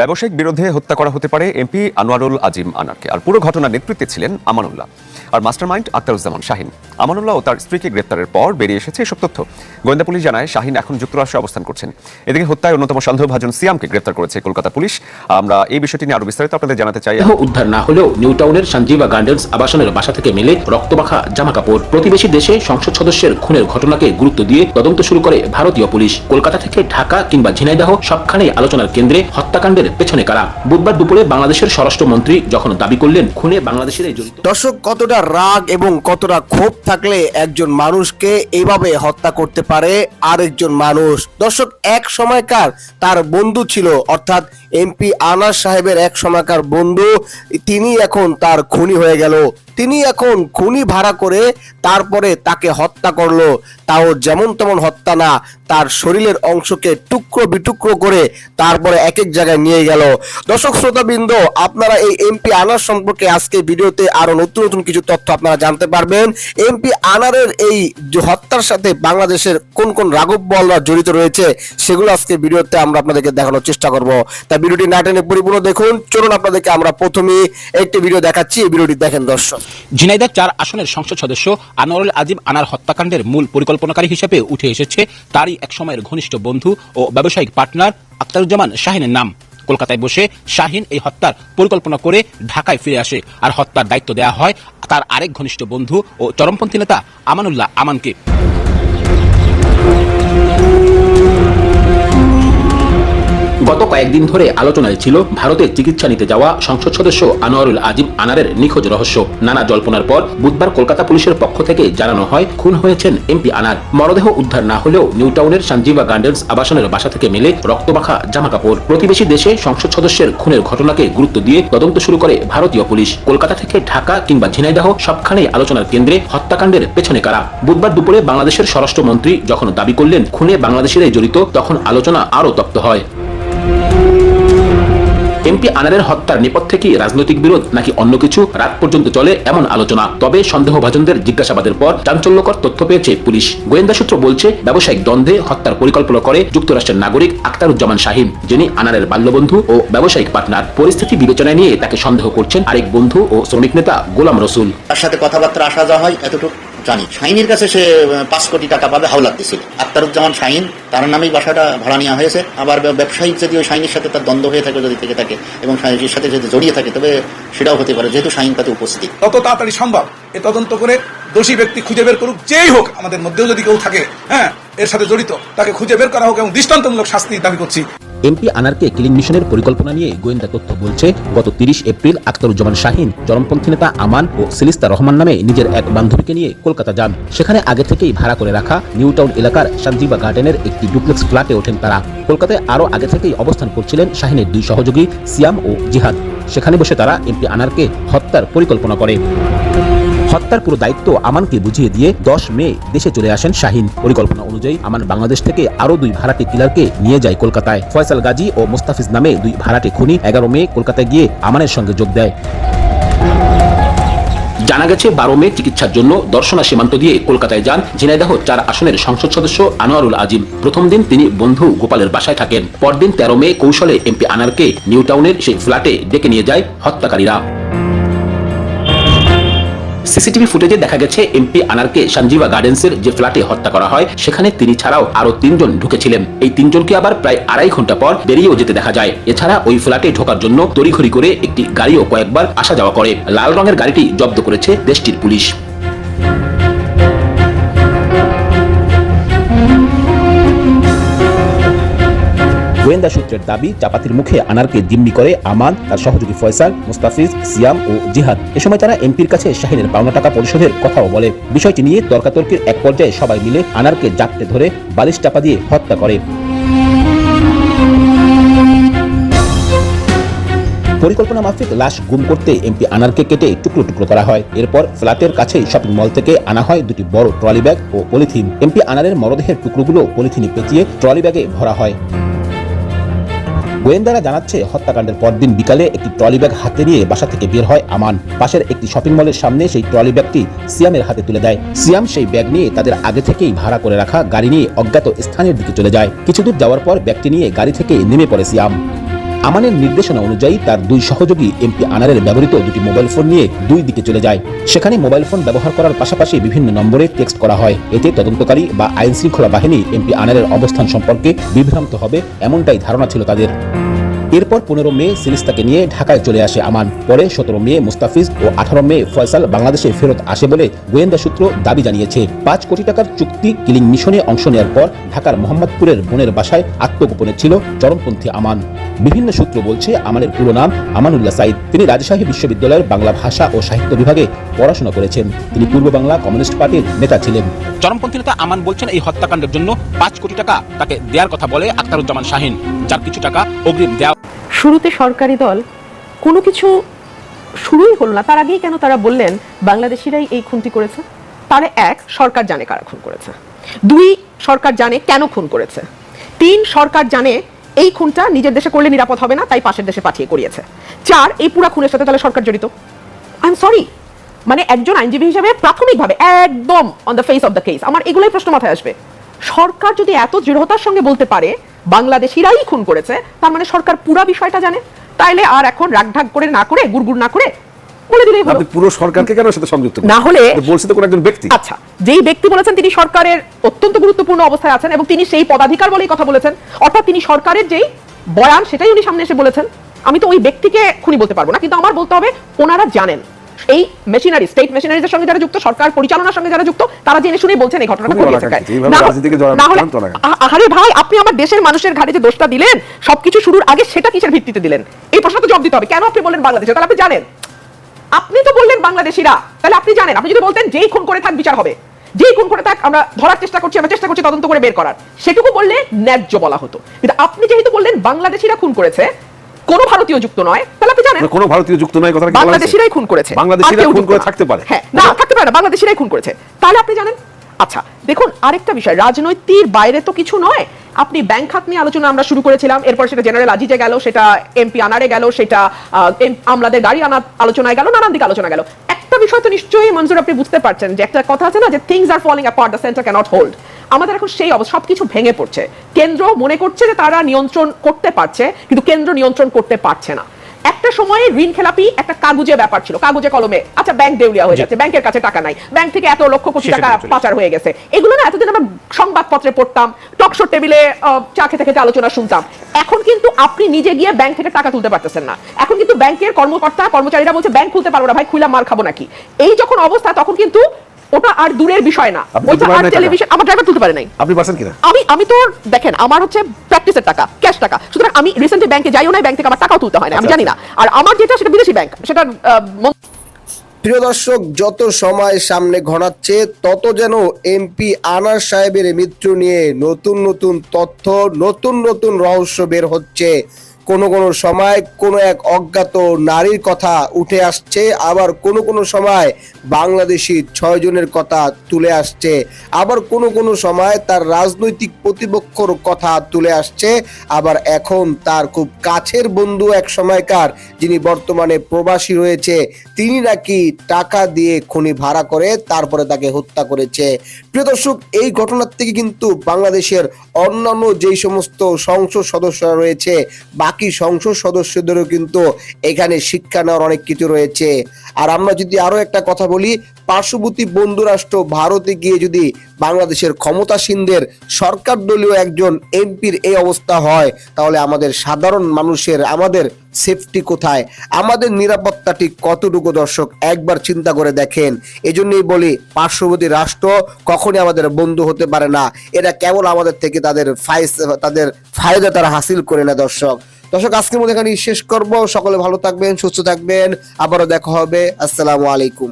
ব্যবসায়িক বিরোধে হত্যা করা হতে পারে এমপি আনোয়ারুল আজিম আনারকে। আর পুরো ঘটনার নেতৃত্বে ছিলেন আমানুল্লাহ। আর মাস্টারমাইন্ড আক্তারুজ্জামান শাহিন। আমানুল্লাহ ও তার স্ত্রীকে গ্রেপ্তারের পর বেরিয়ে এসেছে এসব তথ্য। গোয়েন্দা পুলিশ জানায় শাহিন এখন যুক্তরাষ্ট্রে অবস্থান করছেন। এদিকে হত্যায় অন্যতম সন্দেহভাজন সিয়ামকে গ্রেপ্তার করেছে কলকাতা পুলিশ। আমরা এই বিষয়টি নিয়ে আরও বিস্তারিত আপনাদের জানাতে চাই। উদ্ধার না হলেও নিউ টাউনের সঞ্জীবা গার্ডেন্স আবাসনের বাসা থেকে মেলে রক্তমাখা জামা কাপড় প্রতিবেশী দেশে সংসদ সদস্যের খুনের ঘটনাকে গুরুত্ব দিয়ে তদন্ত শুরু করে ভারতীয় পুলিশ। কলকাতা থেকে ঢাকা কিংবা ঝিনাইদহ সবখানেই আলোচনার কেন্দ্রে হত্যাকাণ্ডের পেছনে কারা। বুধবার দুপুরে বাংলাদেশের স্বরাষ্ট্রমন্ত্রী যখন দাবি করলেন খুনে বাংলাদেশের জড়িত। দর্শক কতটা রাগ এবং কতটা ক্ষোভ থাকলে একজন মানুষকে এইভাবে হত্যা করতে পারে আরেকজন মানুষ? দর্শক, এক সময়কার তার বন্ধু ছিল, অর্থাৎ এমপি আনাস সাহেবের এক সময়কার বন্ধু, তিনি এখন তার খুনি হয়ে গেল। তিনি এখন খুনি ভাড়া করে তারপরে তাকে হত্যা করল। তাও যেমন তেমন হত্যা না, তার শরীরের অংশকে টুকরো বিটুকরো করে তারপরে এক এক জায়গায় নিয়ে গেল। দর্শক, শ্রোতাবৃন্দ, আপনারা এই এমপি আনার সম্পর্কে আজকে ভিডিওতে আরও নতুন নতুন কিছু তথ্য আপনারা জানতে পারবেন। এমপি আনারের এই হত্যার সাথে বাংলাদেশের কোন কোন রাঘব বলরা জড়িত রয়েছে, সেগুলো আজকে ভিডিওতে আমরা আপনাদেরকে দেখানোর চেষ্টা করব। তাই ভিডিওটি না টেনে পরিপূর্ণ দেখুন। চলুন আপনাদেরকে আমরা প্রথমেই একটি ভিডিও দেখাচ্ছি। এই ভিডিওটি দেখেন দর্শক। ঝিনাইদহ চার আসনের সংসদ সদস্য আনোয়ারুল আজিম আনার হত্যাকাণ্ডের মূল পরিকল্পনাকারী হিসেবে উঠে এসেছে তারই এক সময়ের ঘনিষ্ঠ বন্ধু ও ব্যবসায়িক পার্টনার আক্তারুজ্জামান শাহিনের নাম। কলকাতায় বসে শাহিন এই হত্যার পরিকল্পনা করে ঢাকায় ফিরে আসে আর হত্যার দায়িত্ব দেওয়া হয় তার আরেক ঘনিষ্ঠ বন্ধু ও চরমপন্থী নেতা আমানুল্লাহ আমানকে। গত কয়েকদিন ধরে আলোচনায় ছিল ভারতের চিকিৎসা নিতে যাওয়া সংসদ সদস্য আনোয়ারুল আজিম আনারের নিখোঁজ রহস্য। নানা জল্পনার পর বুধবার কলকাতা পুলিশের পক্ষ থেকে জানানো হয়, খুন হয়েছেন এমপি আনার। মরদেহ উদ্ধার না হলেও নিউ টাউনের সঞ্জীবা গার্ডেন্স আবাসনের বাসা থেকে মেলে রক্তমাখা জামা কাপড় প্রতিবেশী দেশে সংসদ সদস্যের খুনের ঘটনাকে গুরুত্ব দিয়ে তদন্ত শুরু করে ভারতীয় পুলিশ। কলকাতা থেকে ঢাকা কিংবা ঝিনাইদহ সবখানেই আলোচনার কেন্দ্রে হত্যাকাণ্ডের পেছনে কারা? বুধবার দুপুরে বাংলাদেশের স্বরাষ্ট্রমন্ত্রী যখন দাবি করলেন, খুনে বাংলাদেশের জড়িত, তখন আলোচনা আরও তপ্ত হয়। এমপি আনারের হত্যার নেপথ্যে কি রাজনৈতিক বিরোধ নাকি অন্য কিছু? রাত পর্যন্ত চলে এমন আলোচনা। তবে সন্দেহভাজনদের জিজ্ঞাসাবাদের পর চাঞ্চল্যকর তথ্য পেয়েছে পুলিশ। গোয়েন্দা সূত্র বলছে, ব্যবসায়িক দ্বন্দ্বে হত্যার পরিকল্পনা করে যুক্তরাষ্ট্রের নাগরিক আক্তারুজ্জামান শাহিন, যিনি আনারের বাল্যবন্ধু ও ব্যবসায়িক পার্টনার। পরিস্থিতি বিবেচনায় নিয়ে তাকে সন্দেহ করছেন আরেক বন্ধু ও শ্রমিক নেতা গোলাম রসুল। তার সাথে কথাবার্তা আসা যাওয়া হয় এতটুকু। জানি। শাহিনের কাছে সে পাঁচ কোটি টাকা পাবে, হাওলাত দিছিল। আক্তারুজ্জামান শাহিন, তার নামেই বাসাটা ভাড়া নেওয়া হয়েছে। আবার ব্য- ব্যবসায়িক যদি ওই শাহিনের সাথে তার দ্বন্দ্ব হয়ে থাকে, যদি থেকে থাকে, এবং শাহিনের সাথে যদি জড়িয়ে থাকে, তবে সেটাও হতে পারে, যেহেতু শাহিন তাতে উপস্থিত। তত তাড়াতাড়ি সম্ভব এ তদন্ত করে দোষী ব্যক্তি খুঁজে বের করুক, যেই হোক, আমাদের মধ্যেও যদি কেউ থাকে হ্যাঁ এর সাথে জড়িত, তাকে খুঁজে বের করা হোক, এবং দৃষ্টান্তমূলক শাস্তি দাবি করছি। এমপি আনারকে কিলিং মিশনের পরিকল্পনা নিয়ে গোয়েন্দা তথ্য বলছে, গত তিরিশ এপ্রিল আক্তারুজ্জামান শাহিন, চরমপন্থী নেতা আমান ও সিলিস্তা রহমান নামে নিজের এক বান্ধবীকে নিয়ে কলকাতা যান। সেখানে আগে থেকেই ভাড়া করে রাখা নিউ টাউন এলাকার সঞ্জীবা গার্ডেনের একটি ডুপ্লেক্স ফ্ল্যাটে ওঠেন তারা। কলকাতায় আরও আগে থেকেই অবস্থান করছিলেন শাহিনের দুই সহযোগী, সিয়াম ও জিহাদ। সেখানে বসে তারা এমপি আনারকে হত্যার পরিকল্পনা করে। হত্যার পুরো দায়িত্ব আমানকে বুঝিয়ে দিয়ে দশ মে দেশে চলে আসেন শাহিন। পরিকল্পনা অনুযায়ী আমান বাংলাদেশ থেকে আরও দুই ভাড়াটে কিলারকে নিয়ে যায় কলকাতায়। ফয়সাল গাজী ও মোস্তাফিজ নামে দুই ভাড়াটে খুনি এগারো মে কলকাতায় গিয়ে আমানের সঙ্গে যোগ দেয়। জানা গেছে, বারো মে চিকিৎসার জন্য দর্শনা সীমান্ত দিয়ে কলকাতায় যান ঝিনাইদহ চার আসনের সংসদ সদস্য আনোয়ারুল আজিম। প্রথম দিন তিনি বন্ধু গোপালের বাসায় থাকেন। পরদিন তেরো মে কৌশলে এমপি আনারকে নিউ টাউনের সেই ফ্ল্যাটে ডেকে নিয়ে যায় হত্যাকারীরা। সিসিটিভি ফুটেজে দেখা গেছে, এমপি আনারকে সঞ্জীবা গার্ডেন্সের যে ফ্ল্যাটে হত্যা করা হয়, সেখানে তিনি ছাড়াও আরও তিনজন ঢুকেছিলেন। এই তিনজনকে আবার প্রায় আড়াই ঘণ্টা পর বেরিয়েও যেতে দেখা যায়। এছাড়া ওই ফ্ল্যাটে ঢোকার জন্য তড়িঘড়ি করে একটি গাড়িও কয়েকবার আসা যাওয়া করে। লাল রঙের গাড়িটি জব্দ করেছে দেশটির পুলিশ। গোয়েন্দা সূত্রের দাবি, চাপাতির মুখে আনারকে জিম্মি করে আমান, তার সহযোগী ফয়সাল, মুস্তাফিজ, সিয়াম ও জিহাদ। এ সময় তারা এমপির কাছে শাহিনের পাওনা টাকা পরিশোধের কথাও বলে। বিষয়টি নিয়ে তর্কাতর্কির এক পর্যায়ে সবাই মিলে আনারকে জাপটে ধরে বালিশ চাপা দিয়ে হত্যা করে। পরিকল্পনা মাফিক লাশ গুম করতে এমপি আনারকে কেটে টুকরো টুকরো করা হয়। এরপর ফ্ল্যাটের কাছেই শপিং মল থেকে আনা হয় দুটি বড় ট্রলি ব্যাগ ও পলিথিন। এমপি আনারের মরদেহের টুকরোগুলো পলিথিনে পেঁচিয়ে ট্রলি ব্যাগে ভরা হয়। গোয়েন্দারা জানাচ্ছে, হত্যাকাণ্ডের পরদিন বিকালে একটি ট্রলি ব্যাগ হাতে নিয়ে বাসা থেকে বের হয় আমান। পাশের একটি শপিং মলের সামনে সেই ট্রলি ব্যাগটি সিয়ামের হাতে তুলে দেয়। সিয়াম সেই ব্যাগ নিয়ে তাদের আগে থেকেই ভাড়া করে রাখা গাড়ি নিয়ে অজ্ঞাত স্থানের দিকে চলে যায়। কিছু দূর যাওয়ার পর ব্যাগটি নিয়ে গাড়ি থেকে নেমে পড়ে সিয়াম। আমানের নির্দেশনা অনুযায়ী তার দুই সহযোগী এমপি আনারের ব্যবহৃত দুটি মোবাইল ফোন নিয়ে দুই দিকে চলে যায়। সেখানে মোবাইল ফোন ব্যবহার করার পাশাপাশি বিভিন্ন নম্বরে টেক্সট করা হয়। এতে তদন্তকারী বা আইন শৃঙ্খলা বাহিনী এমপি আনারের অবস্থান সম্পর্কে বিভ্রান্ত হবে, এমনটাই ধারণা ছিল তাদের। এরপর পনেরো মে সিলিস্তাকে নিয়ে ঢাকায় চলে আসে আমান। পরে সতেরো মে মুস্তাফিজ ও আঠারো মে ফয়সাল বাংলাদেশে ফেরত আসে বলে গোয়েন্দা সূত্র দাবি জানিয়েছে। পাঁচ কোটি টাকার চুক্তি কিলিং মিশনে অংশ নেওয়ার পর ঢাকার মোহাম্মদপুরের বোনের বাসায় আত্মগোপনে ছিল চরমপন্থী আমান। বিভিন্ন সূত্র বলছে, আমানের পুরো নাম আমানুল্লাহ সাইদ। তিনি রাজশাহী বিশ্ববিদ্যালয়ের বাংলা ভাষা ও সাহিত্য বিভাগে পড়াশোনা করেছেন। তিনি পূর্ব বাংলা কমিউনিস্ট পার্টির নেতা ছিলেন। চরমপন্থী নেতা আমান বলছেন, এই হত্যাকাণ্ডের জন্য পাঁচ কোটি টাকা তাকে দেওয়ার কথা বলে আক্তারুজ্জামান শাহিন। যার কিছু টাকা অগ্রিম দেওয়া শুরুতে সরকারি দল কোনো কিছু শুরুই হলো না। তার আগেই কেন তারা বললেন, বাংলাদেশিরাই এই খুনটি করেছে? তাহলে এক, সরকার জানে কারা খুন করেছে। দুই, সরকার জানে কেন খুন করেছে। তিন, সরকার জানে এই খুনটা নিজের দেশে করলে নিরাপদ হবে না, তাই পাশের দেশে পাঠিয়ে করিয়েছে। চার, এই পুরা খুনের সাথে তাহলে সরকার জড়িত? আই এম সরি মানে একজন আইনজীবী হিসেবে প্রাথমিকভাবে, একদম on the face of the case আমার এগুলোই প্রশ্ন মাথায় আসবে। সরকার যদি এত দৃঢ়তার সঙ্গে বলতে পারে বাংলাদেশিরাই খুন করেছে তার মানে সরকার পুরা বিষয়টা জানে। তাইলে আর এখন রাগঢাক করে না করে গুড়গুড় না করে বলে দিলেই হলো। পুরো সরকারকে কেন সাথে সংযুক্ত না হলে- বলছে তো কোন একজন ব্যক্তি। আচ্ছা যেই ব্যক্তি বলেছেন তিনি সরকারের অত্যন্ত গুরুত্বপূর্ণ অবস্থায় আছেন এবং তিনি সেই পদাধিকার বলেই কথা বলেছেন। অর্থাৎ তিনি সরকারের যেই বয়ান সেটাই উনি সামনে এসে বলেছেন। আমি তো ওই ব্যক্তিকে খুনি বলতে পারব না কিন্তু আমার বলতে হবে ওনারা জানেন। এই মেশিনারি স্টেট মেশিনারিজের সঙ্গে যারা যুক্ত সরকার পরিচালনার সঙ্গে যারা যুক্ত তারা জেনে শুনে বলছেন এই ঘটনাটা খুবই ঘটিয়েছে অনাকাঙ্ক্ষিত। কারা। এইভাবে না হলে- রাজনীতিকে জড়ানো না হলে- একান্ত অনাকাঙ্ক্ষিত। আ- আহারে ভাই আপনি আমার দেশের মানুষের ঘাড়ে যে দোষটা দিলেন সবকিছু শুরুর আগে সেটা কিসের ভিত্তিতে দিলেন এই প্রশ্ন তো জবাব দিতে হবে কেন আপনি বললেন বাংলাদেশে তাহলে আপনি জানেন আপনি তো বললেন বাংলাদেশিরা তাহলে আপনি জানেন আপনি যদি বলতেন যেই খুন করে থাক বিচার হবে যেই খুন করে থাক আমরা ধরার চেষ্টা করছি আমরা চেষ্টা করছি তদন্ত করে বের করার সেটুকু বললে ন্যায্য বলা হতো কিন্তু আপনি যেহেতু বললেন বাংলাদেশিরা খুন করেছে কোন ভারতীয় যুক্ত নয়। তাহলে আপনি জানেন কোনো ভারতীয় যুক্ত নয় কথা বাংলাদেশিরাই খুন করেছে। বাংলাদেশিরা আর কেউ খুন করে থাকতে পারে। হ্যাঁ না থাকতে পারে না বাংলাদেশিরাই খুন করেছে। তাহলে আপনি জানেন আচ্ছা দেখুন আরেকটা বিষয় রাজনৈতিক বাইরে তো কিছু নয়। আপনি ব্যাংক খাত নিয়ে আলোচনা আমরা শুরু করেছিলাম এরপর সেটা জেনারেল আজিজে গেল সেটা এমপি আনারে গেল সেটা আমলাদের গাড়ি আনা আলোচনায় গেল নানান দিকে আলোচনা গেল। একটা বিষয় তো নিশ্চয়ই মঞ্জুর আপনি বুঝতে পারছেন যে একটা কথা আছে না যে things are falling apart the centre cannot hold আমাদের এখন সেই অবস্থা সবকিছু ভেঙে পড়ছে। কেন্দ্র মনে করছে যে তারা নিয়ন্ত্রণ করতে পারছে কিন্তু কেন্দ্র নিয়ন্ত্রণ করতে পারছে না। একটা সময়ে ঋণ খেলাপি একটা কাগজে ব্যাপার ছিল কাগজে কলমে। আচ্ছা ব্যাংক দেউলিয়া হয়ে যাচ্ছে ব্যাংকের কাছে টাকা নাই। ব্যাংক থেকে এত লক্ষ কোটি টাকা পাচার হয়ে গেছে। এগুলো না এতদিন আমরা সংবাদপত্রে পড়তাম টকশো টেবিলে চা খেতে খেতে আলোচনা শুনতাম। এখন কিন্তু আপনি নিজে গিয়ে ব্যাংক থেকে টাকা তুলতে পারতেছেন না। এখন কিন্তু ব্যাংকের কর্মকর্তা কর্মচারীরা বলছে ব্যাংক খুলতে পারব না ভাই খুলে মার খাব নাকি? এই যখন অবস্থা তখন কিন্তু ওটা আর দূরের বিষয় না। ওইটা আর টেলিভিশন আমার ড্রাইভার তুলতে পারে নাই। আপনি পারছেন কিনা? আমি আমি তো দেখেন আমার হচ্ছে প্র্যাকটিসের টাকা ক্যাশ টাকা। সুতরাং আমি রিসেন্টলি ব্যাংকে যাইও না ব্যাংক থেকে আমার টাকাও তুলতে হয় না আমি আচ্ছা, জানি না। আর আমার যেটা সেটা বিদেশি ব্যাংক সেটা প্রিয় দর্শক যত সময় সামনে ঘনাচ্ছে তত যেন এমপি আনার সাহেবের মৃত্যু নিয়ে নতুন নতুন তথ্য নতুন নতুন রহস্য বের হচ্ছে। কোনো কোনো সময় কোনো এক অজ্ঞাত নারীর কথা উঠে আসছে, আবার কোনো কোনো সময় বাংলাদেশি ছয় জনের কথা তুলে আসছে, আবার কোনো কোনো সময় তার রাজনৈতিক প্রতিপক্ষর কথা তুলে আসছে, আবার এখন তার খুব কাছের বন্ধু এক সময়কার যিনি বর্তমানে প্রবাসী রয়েছে, তিনি নাকি টাকা দিয়ে খনি ভাড়া করে তারপরে তাকে হত্যা করেছে। প্রিয় দর্শক, এই ঘটনার থেকে কিন্তু বাংলাদেশের অন্যান্য যেই সমস্ত সংসদ সদস্যরা রয়েছে, বাকি সংসদ সদস্যদেরও কিন্তু এখানে শিক্ষা নেওয়ার অনেক কিছু রয়েছে। আর আমরা যদি আরও একটা কথা বলি, পার্শ্ববর্তী বন্ধুরাষ্ট্র ভারতে গিয়ে যদি বাংলাদেশের ক্ষমতাসীনদের সরকার দলীয় একজন এমপির এই অবস্থা হয়, তাহলে আমাদের সাধারণ মানুষের, আমাদের সেফটি কোথায়? আমাদের নিরাপত্তাটি কতটুকু দর্শক? একবার চিন্তা করে দেখেন। এজন্যই বলি, পার্শ্ববর্তী রাষ্ট্র কখনই আমাদের বন্ধু হতে পারে না। এটা কেবল আমাদের থেকে তাদের ফাইস তাদের ফায়দা তারা হাসিল করে না দর্শক। দর্শক, আজকের মধ্যে এখানে শেষ করব। সকলে ভালো থাকবেন, সুস্থ থাকবেন। আবারও দেখা হবে। আসসালামু আলাইকুম।